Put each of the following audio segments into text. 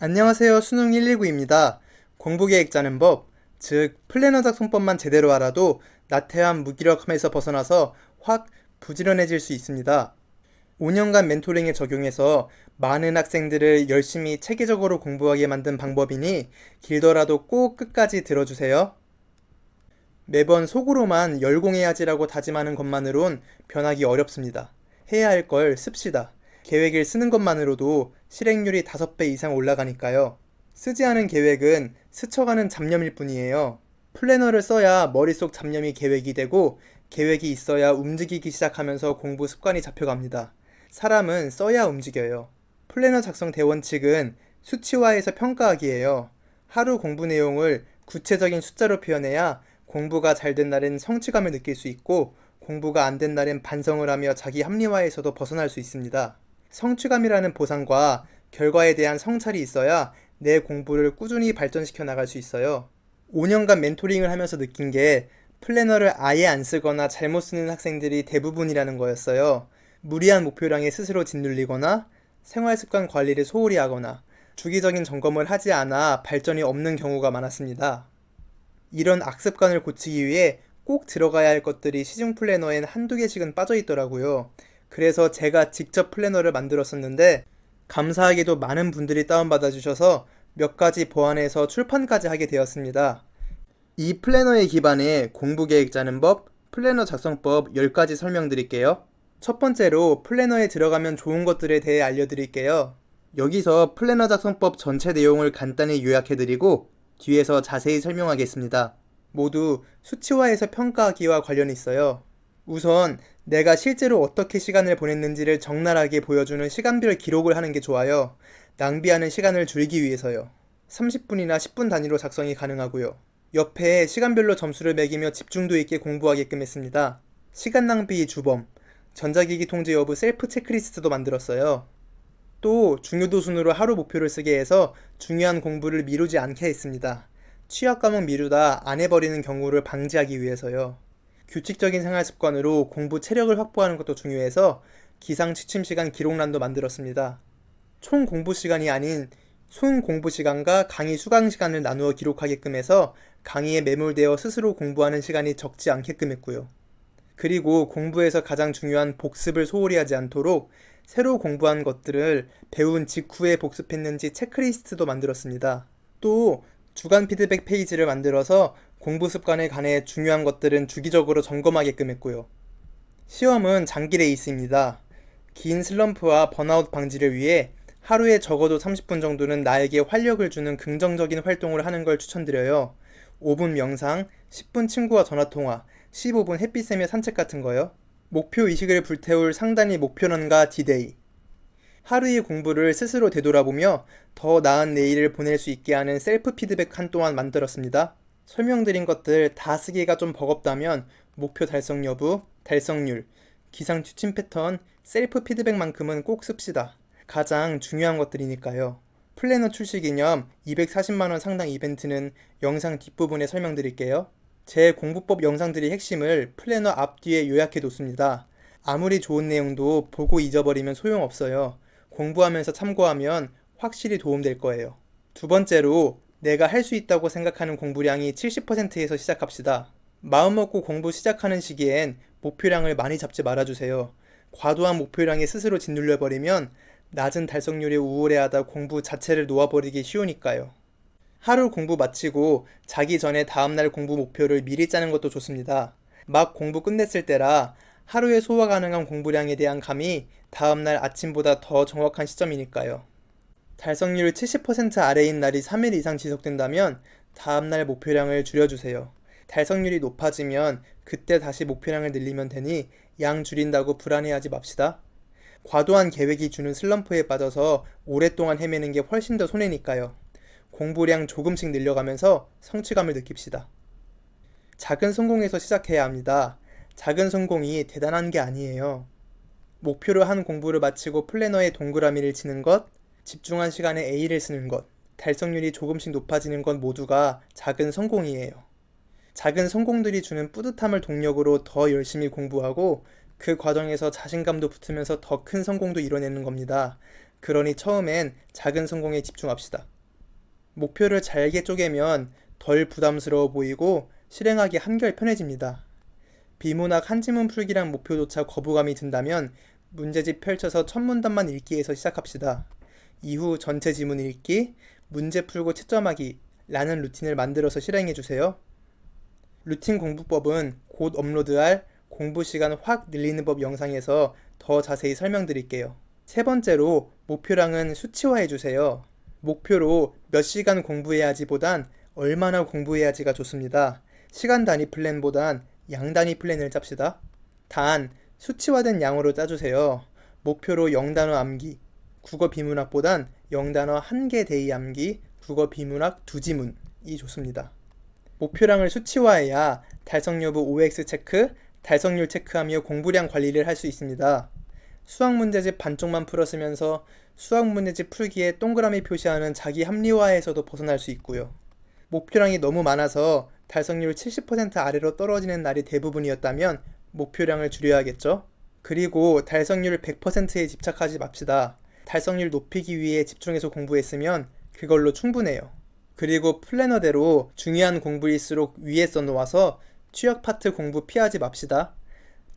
안녕하세요. 수능 119입니다. 공부계획 짜는 법, 즉 플래너 작성법만 제대로 알아도 나태함, 무기력함에서 벗어나서 확 부지런해질 수 있습니다. 5년간 멘토링에 적용해서 많은 학생들을 열심히 체계적으로 공부하게 만든 방법이니 길더라도 꼭 끝까지 들어주세요. 매번 속으로만 열공해야지라고 다짐하는 것만으론 변하기 어렵습니다. 해야 할 걸 씁시다. 계획을 쓰는 것만으로도 실행률이 5배 이상 올라가니까요. 쓰지 않은 계획은 스쳐가는 잡념일 뿐이에요. 플래너를 써야 머릿속 잡념이 계획이 되고 계획이 있어야 움직이기 시작하면서 공부 습관이 잡혀갑니다. 사람은 써야 움직여요. 플래너 작성 대원칙은 수치화해서 평가하기예요. 하루 공부 내용을 구체적인 숫자로 표현해야 공부가 잘 된 날엔 성취감을 느낄 수 있고 공부가 안 된 날엔 반성을 하며 자기 합리화에서도 벗어날 수 있습니다. 성취감이라는 보상과 결과에 대한 성찰이 있어야 내 공부를 꾸준히 발전시켜 나갈 수 있어요. 5년간 멘토링을 하면서 느낀 게 플래너를 아예 안 쓰거나 잘못 쓰는 학생들이 대부분이라는 거였어요. 무리한 목표량에 스스로 짓눌리거나 생활 습관 관리를 소홀히 하거나 주기적인 점검을 하지 않아 발전이 없는 경우가 많았습니다. 이런 악습관을 고치기 위해 꼭 들어가야 할 것들이 시중 플래너엔 한두 개씩은 빠져 있더라고요. 그래서 제가 직접 플래너를 만들었었는데 감사하게도 많은 분들이 다운받아 주셔서 몇 가지 보완해서 출판까지 하게 되었습니다. 이 플래너에 기반해 공부 계획 짜는 법, 플래너 작성법 10가지 설명드릴게요. 첫 번째로 플래너에 들어가면 좋은 것들에 대해 알려드릴게요. 여기서 플래너 작성법 전체 내용을 간단히 요약해드리고 뒤에서 자세히 설명하겠습니다. 모두 수치화해서 평가하기와 관련이 있어요. 우선 내가 실제로 어떻게 시간을 보냈는지를 적나라하게 보여주는 시간별 기록을 하는 게 좋아요. 낭비하는 시간을 줄이기 위해서요. 30분이나 10분 단위로 작성이 가능하고요. 옆에 시간별로 점수를 매기며 집중도 있게 공부하게끔 했습니다. 시간 낭비 주범, 전자기기 통제 여부 셀프 체크리스트도 만들었어요. 또 중요도 순으로 하루 목표를 쓰게 해서 중요한 공부를 미루지 않게 했습니다. 취약 과목 미루다 안 해버리는 경우를 방지하기 위해서요. 규칙적인 생활 습관으로 공부 체력을 확보하는 것도 중요해서 기상 취침 시간 기록란도 만들었습니다. 총 공부 시간이 아닌 순 공부 시간과 강의 수강 시간을 나누어 기록하게끔 해서 강의에 매몰되어 스스로 공부하는 시간이 적지 않게끔 했고요. 그리고 공부에서 가장 중요한 복습을 소홀히 하지 않도록 새로 공부한 것들을 배운 직후에 복습했는지 체크리스트도 만들었습니다. 또 주간 피드백 페이지를 만들어서 공부 습관에 관해 중요한 것들은 주기적으로 점검하게끔 했고요. 시험은 장기 레이스입니다. 긴 슬럼프와 번아웃 방지를 위해 하루에 적어도 30분 정도는 나에게 활력을 주는 긍정적인 활동을 하는 걸 추천드려요. 5분 명상, 10분 친구와 전화통화, 15분 햇빛 쐬며 산책 같은 거요. 목표 의식을 불태울 상단이 목표론과 디데이. 하루의 공부를 스스로 되돌아보며 더 나은 내일을 보낼 수 있게 하는 셀프 피드백 칸 또한 만들었습니다. 설명드린 것들 다 쓰기가 좀 버겁다면 목표 달성 여부, 달성률, 기상 추진 패턴, 셀프 피드백만큼은 꼭 씁시다. 가장 중요한 것들이니까요. 플래너 출시 기념 240만원 상당 이벤트는 영상 뒷부분에 설명드릴게요. 제 공부법 영상들이 핵심을 플래너 앞뒤에 요약해 뒀습니다. 아무리 좋은 내용도 보고 잊어버리면 소용없어요. 공부하면서 참고하면 확실히 도움될 거예요. 두 번째로 내가 할 수 있다고 생각하는 공부량이 70%에서 시작합시다. 마음 먹고 공부 시작하는 시기엔 목표량을 많이 잡지 말아주세요. 과도한 목표량에 스스로 짓눌려버리면 낮은 달성률에 우울해하다 공부 자체를 놓아버리기 쉬우니까요. 하루 공부 마치고 자기 전에 다음날 공부 목표를 미리 짜는 것도 좋습니다. 막 공부 끝냈을 때라 하루에 소화 가능한 공부량에 대한 감이 다음날 아침보다 더 정확한 시점이니까요. 달성률 70% 아래인 날이 3일 이상 지속된다면 다음날 목표량을 줄여주세요. 달성률이 높아지면 그때 다시 목표량을 늘리면 되니 양 줄인다고 불안해하지 맙시다. 과도한 계획이 주는 슬럼프에 빠져서 오랫동안 헤매는 게 훨씬 더 손해니까요. 공부량 조금씩 늘려가면서 성취감을 느낍시다. 작은 성공에서 시작해야 합니다. 작은 성공이 대단한 게 아니에요. 목표로 한 공부를 마치고 플래너에 동그라미를 치는 것, 집중한 시간에 A를 쓰는 것, 달성률이 조금씩 높아지는 것 모두가 작은 성공이에요. 작은 성공들이 주는 뿌듯함을 동력으로 더 열심히 공부하고 그 과정에서 자신감도 붙으면서 더 큰 성공도 이뤄내는 겁니다. 그러니 처음엔 작은 성공에 집중합시다. 목표를 잘게 쪼개면 덜 부담스러워 보이고 실행하기 한결 편해집니다. 비문학 한 지문 풀기랑 목표조차 거부감이 든다면 문제집 펼쳐서 첫 문단만 읽기에서 시작합시다. 이후 전체 지문 읽기, 문제 풀고 채점하기 라는 루틴을 만들어서 실행해 주세요. 루틴 공부법은 곧 업로드할 공부 시간 확 늘리는 법 영상에서 더 자세히 설명드릴게요. 세 번째로 목표량은 수치화해 주세요. 목표로 몇 시간 공부해야지 보단 얼마나 공부해야지가 좋습니다. 시간 단위 플랜보단 양 단위 플랜을 짭시다. 단, 수치화된 양으로 짜주세요. 목표로 0단어 암기, 국어 비문학보단 0단어 한 개 대의 암기, 국어 비문학 두 지문이 좋습니다. 목표량을 수치화해야 달성 여부 OX 체크, 달성률 체크하며 공부량 관리를 할 수 있습니다. 수학 문제집 반쪽만 풀었으면서 수학 문제집 풀기에 동그라미 표시하는 자기 합리화에서도 벗어날 수 있고요. 목표량이 너무 많아서 달성률 70% 아래로 떨어지는 날이 대부분이었다면 목표량을 줄여야겠죠? 그리고 달성률 100%에 집착하지 맙시다. 달성률 높이기 위해 집중해서 공부했으면 그걸로 충분해요. 그리고 플래너대로 중요한 공부일수록 위에 써놓아서 취약 파트 공부 피하지 맙시다.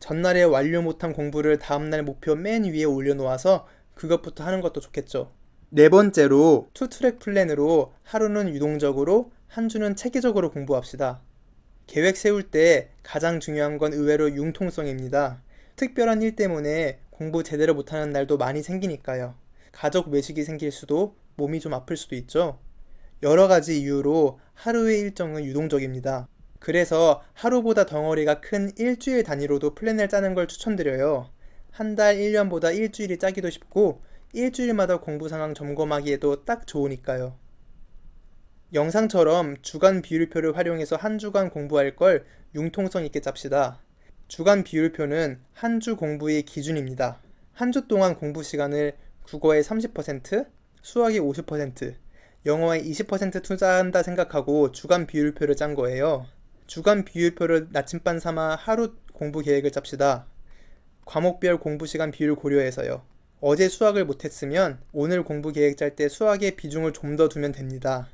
전날에 완료 못한 공부를 다음날 목표 맨 위에 올려놓아서 그것부터 하는 것도 좋겠죠. 네 번째로 투트랙 플랜으로 하루는 유동적으로 한 주는 체계적으로 공부합시다. 계획 세울 때 가장 중요한 건 의외로 융통성입니다. 특별한 일 때문에 공부 제대로 못하는 날도 많이 생기니까요. 가족 외식이 생길 수도 몸이 좀 아플 수도 있죠. 여러 가지 이유로 하루의 일정은 유동적입니다. 그래서 하루보다 덩어리가 큰 일주일 단위로도 플랜을 짜는 걸 추천드려요. 한 달, 1년보다 일주일이 짜기도 쉽고 일주일마다 공부 상황 점검하기에도 딱 좋으니까요. 영상처럼 주간 비율표를 활용해서 한 주간 공부할 걸 융통성 있게 짭시다. 주간 비율표는 한 주 공부의 기준입니다. 한 주 동안 공부 시간을 국어의 30%, 수학의 50%, 영어에 20% 투자한다 생각하고 주간 비율표를 짠 거예요. 주간 비율표를 나침반 삼아 하루 공부 계획을 짭시다. 과목별 공부 시간 비율 고려해서요. 어제 수학을 못했으면 오늘 공부 계획 짤 때 수학의 비중을 좀 더 두면 됩니다.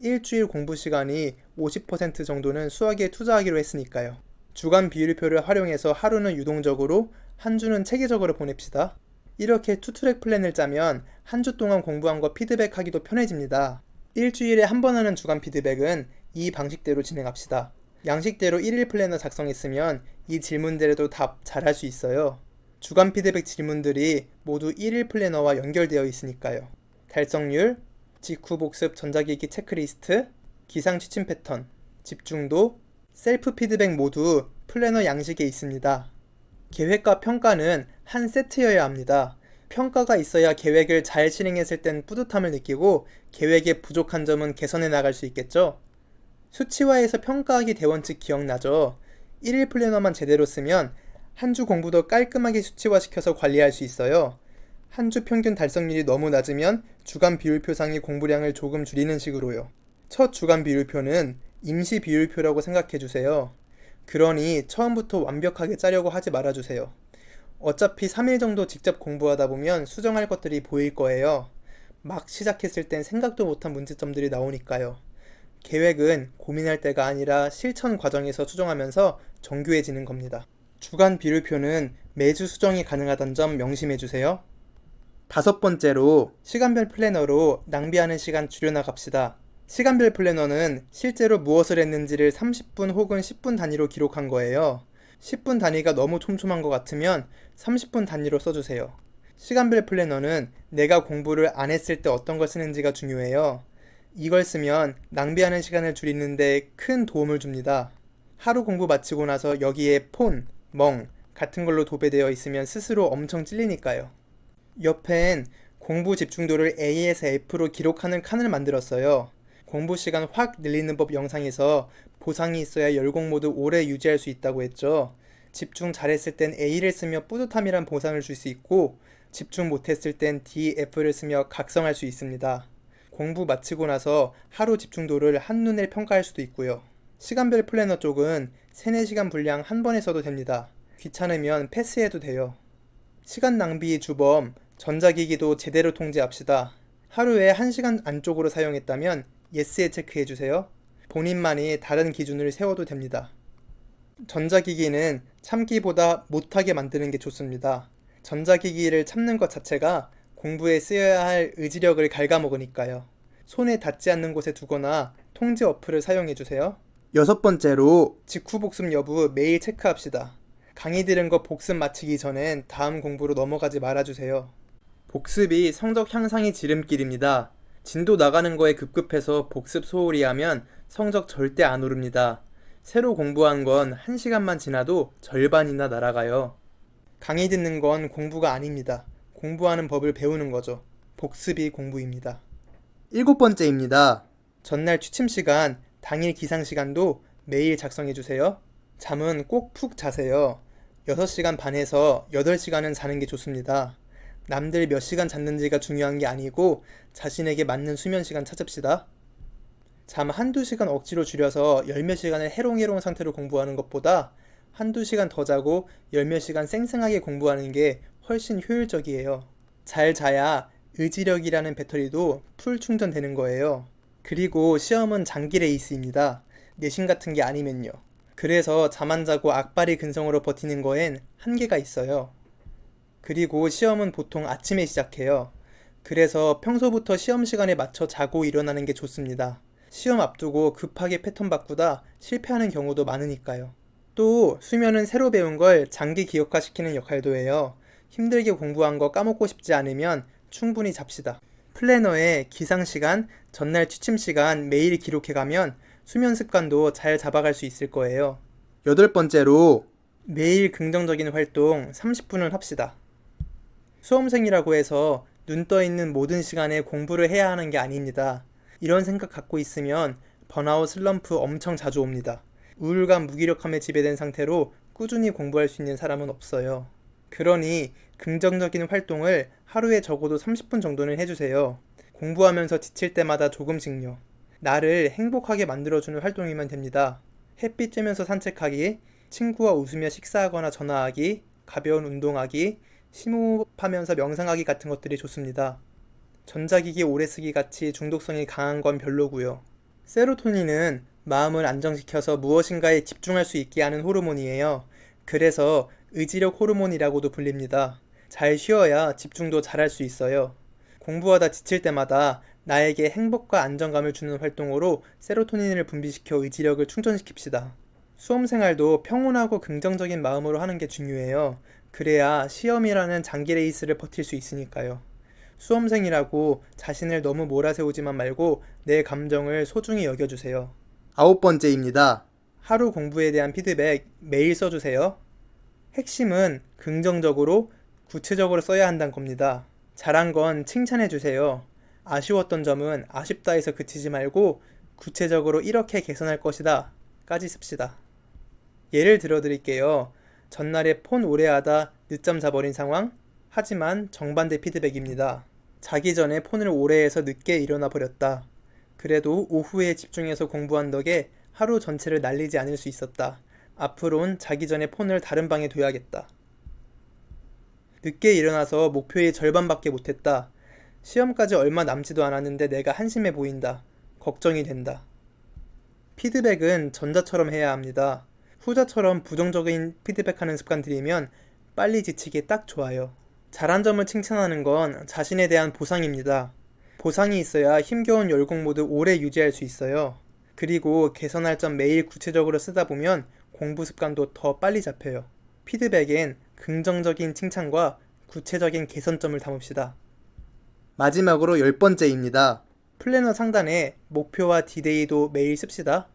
일주일 공부 시간이 50% 정도는 수학에 투자하기로 했으니까요. 주간 비율표를 활용해서 하루는 유동적으로 한 주는 체계적으로 보냅시다. 이렇게 투트랙 플랜을 짜면 한 주 동안 공부한 거 피드백하기도 편해집니다. 일주일에 한 번 하는 주간 피드백은 이 방식대로 진행합시다. 양식대로 1일 플래너 작성했으면 이 질문들에도 답 잘할 수 있어요. 주간 피드백 질문들이 모두 1일 플래너와 연결되어 있으니까요. 달성률, 직후 복습 전자기기 체크리스트, 기상 취침 패턴, 집중도, 셀프 피드백 모두 플래너 양식에 있습니다. 계획과 평가는 한 세트여야 합니다. 평가가 있어야 계획을 잘 실행했을 땐 뿌듯함을 느끼고 계획에 부족한 점은 개선해 나갈 수 있겠죠? 수치화해서 평가하기 대원칙 기억나죠? 1일 플래너만 제대로 쓰면 한 주 공부도 깔끔하게 수치화시켜서 관리할 수 있어요. 한 주 평균 달성률이 너무 낮으면 주간 비율표상의 공부량을 조금 줄이는 식으로요. 첫 주간 비율표는 임시 비율표라고 생각해 주세요. 그러니 처음부터 완벽하게 짜려고 하지 말아 주세요. 어차피 3일 정도 직접 공부하다 보면 수정할 것들이 보일 거예요. 막 시작했을 땐 생각도 못한 문제점들이 나오니까요. 계획은 고민할 때가 아니라 실천 과정에서 수정하면서 정교해지는 겁니다. 주간 비율표는 매주 수정이 가능하다는 점 명심해 주세요. 다섯 번째로 시간별 플래너로 낭비하는 시간 줄여나갑시다. 시간별 플래너는 실제로 무엇을 했는지를 30분 혹은 10분 단위로 기록한 거예요. 10분 단위가 너무 촘촘한 것 같으면 30분 단위로 써주세요. 시간별 플래너는 내가 공부를 안 했을 때 어떤 걸 쓰는지가 중요해요. 이걸 쓰면 낭비하는 시간을 줄이는데 큰 도움을 줍니다. 하루 공부 마치고 나서 여기에 폰, 멍 같은 걸로 도배되어 있으면 스스로 엄청 찔리니까요. 옆엔 공부 집중도를 A에서 F로 기록하는 칸을 만들었어요. 공부 시간 확 늘리는 법 영상에서 보상이 있어야 열공 모드 오래 유지할 수 있다고 했죠. 집중 잘했을 땐 A를 쓰며 뿌듯함이란 보상을 줄 수 있고 집중 못했을 땐 D, F를 쓰며 각성할 수 있습니다. 공부 마치고 나서 하루 집중도를 한눈에 평가할 수도 있고요. 시간별 플래너 쪽은 3, 4시간 분량 한 번에 써도 됩니다. 귀찮으면 패스해도 돼요. 시간 낭비의 주범, 전자기기도 제대로 통제합시다. 하루에 1시간 안쪽으로 사용했다면 예스에 체크해주세요. 본인만이 다른 기준을 세워도 됩니다. 전자기기는 참기보다 못하게 만드는 게 좋습니다. 전자기기를 참는 것 자체가 공부에 쓰여야 할 의지력을 갉아먹으니까요. 손에 닿지 않는 곳에 두거나 통제 어플을 사용해주세요. 여섯 번째로 직후 복습 여부 매일 체크합시다. 강의 들은 거 복습 마치기 전엔 다음 공부로 넘어가지 말아주세요. 복습이 성적 향상의 지름길입니다. 진도 나가는 거에 급급해서 복습 소홀히 하면 성적 절대 안 오릅니다. 새로 공부한 건 1시간만 지나도 절반이나 날아가요. 강의 듣는 건 공부가 아닙니다. 공부하는 법을 배우는 거죠. 복습이 공부입니다. 일곱 번째입니다. 전날 취침 시간, 당일 기상 시간도 매일 작성해 주세요. 잠은 꼭 푹 자세요. 6시간 반에서 8시간은 자는 게 좋습니다. 남들 몇 시간 잤는지가 중요한 게 아니고 자신에게 맞는 수면 시간 찾읍시다. 잠 한두 시간 억지로 줄여서 열 몇 시간을 해롱해롱 상태로 공부하는 것보다 한두 시간 더 자고 열 몇 시간 쌩쌩하게 공부하는 게 훨씬 효율적이에요. 잘 자야 의지력이라는 배터리도 풀 충전되는 거예요. 그리고 시험은 장기 레이스입니다. 내신 같은 게 아니면요. 그래서 잠 안 자고 악바리 근성으로 버티는 거엔 한계가 있어요. 그리고 시험은 보통 아침에 시작해요. 그래서 평소부터 시험 시간에 맞춰 자고 일어나는 게 좋습니다. 시험 앞두고 급하게 패턴 바꾸다 실패하는 경우도 많으니까요. 또 수면은 새로 배운 걸 장기 기억화시키는 역할도 해요. 힘들게 공부한 거 까먹고 싶지 않으면 충분히 잡시다. 플래너에 기상 시간, 전날 취침 시간 매일 기록해 가면 수면 습관도 잘 잡아갈 수 있을 거예요. 여덟 번째로 매일 긍정적인 활동 30분을 합시다. 수험생이라고 해서 눈 떠 있는 모든 시간에 공부를 해야 하는 게 아닙니다. 이런 생각 갖고 있으면 번아웃 슬럼프 엄청 자주 옵니다. 우울감 무기력함에 지배된 상태로 꾸준히 공부할 수 있는 사람은 없어요. 그러니 긍정적인 활동을 하루에 적어도 30분 정도는 해주세요. 공부하면서 지칠 때마다 조금씩요. 나를 행복하게 만들어주는 활동이면 됩니다. 햇빛 쬐면서 산책하기, 친구와 웃으며 식사하거나 전화하기, 가벼운 운동하기, 심호흡하면서 명상하기 같은 것들이 좋습니다. 전자기기 오래 쓰기 같이 중독성이 강한 건 별로고요. 세로토닌은 마음을 안정시켜서 무엇인가에 집중할 수 있게 하는 호르몬이에요. 그래서 의지력 호르몬이라고도 불립니다. 잘 쉬어야 집중도 잘할 수 있어요. 공부하다 지칠 때마다 나에게 행복과 안정감을 주는 활동으로 세로토닌을 분비시켜 의지력을 충전시킵시다. 수험 생활도 평온하고 긍정적인 마음으로 하는 게 중요해요. 그래야 시험이라는 장기 레이스를 버틸 수 있으니까요. 수험생이라고 자신을 너무 몰아세우지만 말고 내 감정을 소중히 여겨주세요. 아홉 번째입니다. 하루 공부에 대한 피드백 매일 써주세요. 핵심은 긍정적으로 구체적으로 써야 한다는 겁니다. 잘한 건 칭찬해주세요. 아쉬웠던 점은 아쉽다 해서 그치지 말고 구체적으로 이렇게 개선할 것이다 까지 씁시다. 예를 들어 드릴게요. 전날에 폰 오래 하다 늦잠 자버린 상황? 하지만 정반대 피드백입니다. 자기 전에 폰을 오래 해서 늦게 일어나 버렸다. 그래도 오후에 집중해서 공부한 덕에 하루 전체를 날리지 않을 수 있었다. 앞으론 자기 전에 폰을 다른 방에 둬야겠다. 늦게 일어나서 목표의 절반밖에 못했다. 시험까지 얼마 남지도 않았는데 내가 한심해 보인다. 걱정이 된다. 피드백은 전자처럼 해야 합니다. 후자처럼 부정적인 피드백하는 습관 들이면 빨리 지치기 딱 좋아요. 잘한 점을 칭찬하는 건 자신에 대한 보상입니다. 보상이 있어야 힘겨운 열공 모드 오래 유지할 수 있어요. 그리고 개선할 점 매일 구체적으로 쓰다 보면 공부 습관도 더 빨리 잡혀요. 피드백엔 긍정적인 칭찬과 구체적인 개선점을 담읍시다. 마지막으로 열 번째입니다. 플래너 상단에 목표와 디데이도 매일 씁시다.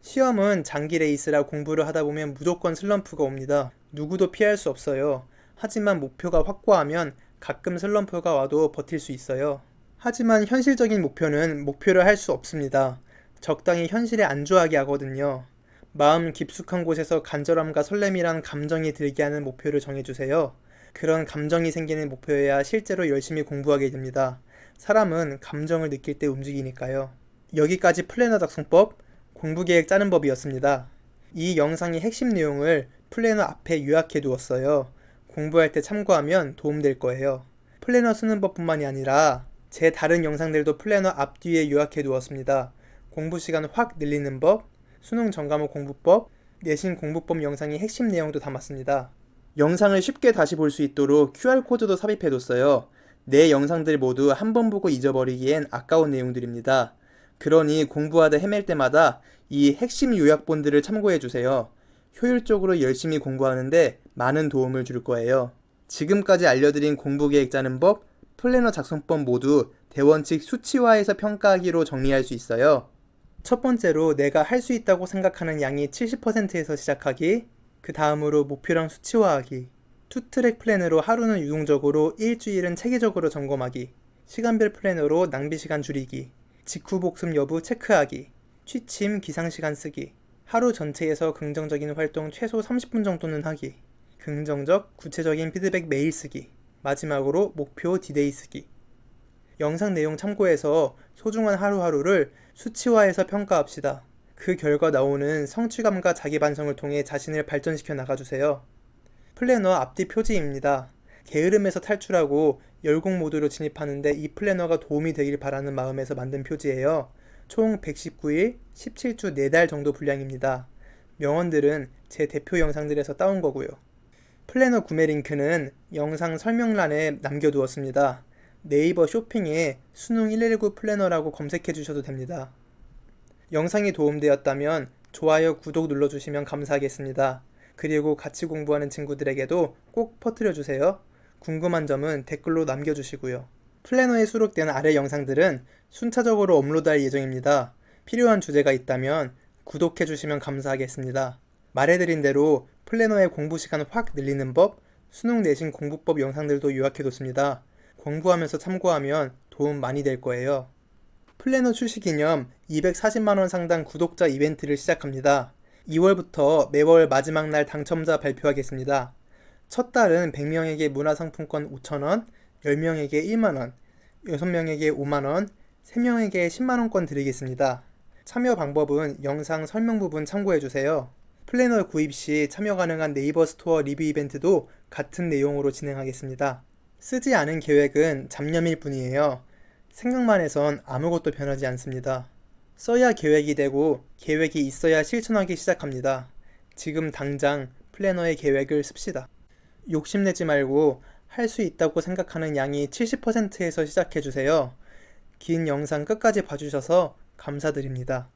시험은 장기 레이스라 공부를 하다 보면 무조건 슬럼프가 옵니다. 누구도 피할 수 없어요. 하지만 목표가 확고하면 가끔 슬럼프가 와도 버틸 수 있어요. 하지만 현실적인 목표는 목표를 할 수 없습니다. 적당히 현실에 안주하게 하거든요. 마음 깊숙한 곳에서 간절함과 설렘이란 감정이 들게 하는 목표를 정해주세요. 그런 감정이 생기는 목표여야 실제로 열심히 공부하게 됩니다. 사람은 감정을 느낄 때 움직이니까요. 여기까지 플래너 작성법, 공부 계획 짜는 법이었습니다. 이 영상의 핵심 내용을 플래너 앞에 요약해 두었어요. 공부할 때 참고하면 도움될 거예요. 플래너 쓰는 법뿐만이 아니라 제 다른 영상들도 플래너 앞뒤에 요약해 두었습니다. 공부 시간 확 늘리는 법, 수능 전과목 공부법, 내신 공부법 영상의 핵심 내용도 담았습니다. 영상을 쉽게 다시 볼 수 있도록 QR코드도 삽입해 뒀어요. 내 영상들 모두 한 번 보고 잊어버리기엔 아까운 내용들입니다. 그러니 공부하다 헤맬 때마다 이 핵심 요약본들을 참고해 주세요. 효율적으로 열심히 공부하는데 많은 도움을 줄 거예요. 지금까지 알려드린 공부 계획 짜는 법, 플래너 작성법 모두 대원칙 수치화해서 평가하기로 정리할 수 있어요. 첫 번째로 내가 할 수 있다고 생각하는 양이 70%에서 시작하기, 그 다음으로 목표량 수치화하기, 투트랙 플랜으로 하루는 유동적으로 일주일은 체계적으로 점검하기, 시간별 플래너로 낭비 시간 줄이기, 직후 복습 여부 체크하기, 취침 기상 시간 쓰기, 하루 전체에서 긍정적인 활동 최소 30분 정도는 하기, 긍정적 구체적인 피드백 메일 쓰기, 마지막으로 목표 디데이 쓰기. 영상 내용 참고해서 소중한 하루하루를 수치화해서 평가합시다. 그 결과 나오는 성취감과 자기 반성을 통해 자신을 발전시켜 나가주세요. 플래너 앞뒤 표지입니다. 게으름에서 탈출하고 열공 모드로 진입하는데 이 플래너가 도움이 되길 바라는 마음에서 만든 표지예요. 총 119일, 17주 4달 정도 분량입니다. 명언들은 제 대표 영상들에서 따온 거고요. 플래너 구매 링크는 영상 설명란에 남겨두었습니다. 네이버 쇼핑에 수능 119 플래너라고 검색해 주셔도 됩니다. 영상이 도움되었다면 좋아요, 구독 눌러주시면 감사하겠습니다. 그리고 같이 공부하는 친구들에게도 꼭 퍼뜨려 주세요. 궁금한 점은 댓글로 남겨주시고요. 플래너에 수록된 아래 영상들은 순차적으로 업로드할 예정입니다. 필요한 주제가 있다면 구독해 주시면 감사하겠습니다. 말해드린 대로 플래너의 공부 시간 확 늘리는 법, 수능 내신 공부법 영상들도 요약해뒀습니다. 공부하면서 참고하면 도움 많이 될 거예요. 플래너 출시 기념 240만원 상당 구독자 이벤트를 시작합니다. 2월부터 매월 마지막 날 당첨자 발표하겠습니다. 첫 달은 100명에게 문화상품권 5,000원, 10명에게 1만원, 6명에게 5만원, 3명에게 10만원권 드리겠습니다. 참여 방법은 영상 설명 부분 참고해주세요. 플래너 구입 시 참여 가능한 네이버 스토어 리뷰 이벤트도 같은 내용으로 진행하겠습니다. 쓰지 않은 계획은 잡념일 뿐이에요. 생각만 해선 아무것도 변하지 않습니다. 써야 계획이 되고 계획이 있어야 실천하기 시작합니다. 지금 당장 플래너의 계획을 씁시다. 욕심내지 말고 할 수 있다고 생각하는 양이 70%에서 시작해 주세요. 긴 영상 끝까지 봐주셔서 감사드립니다.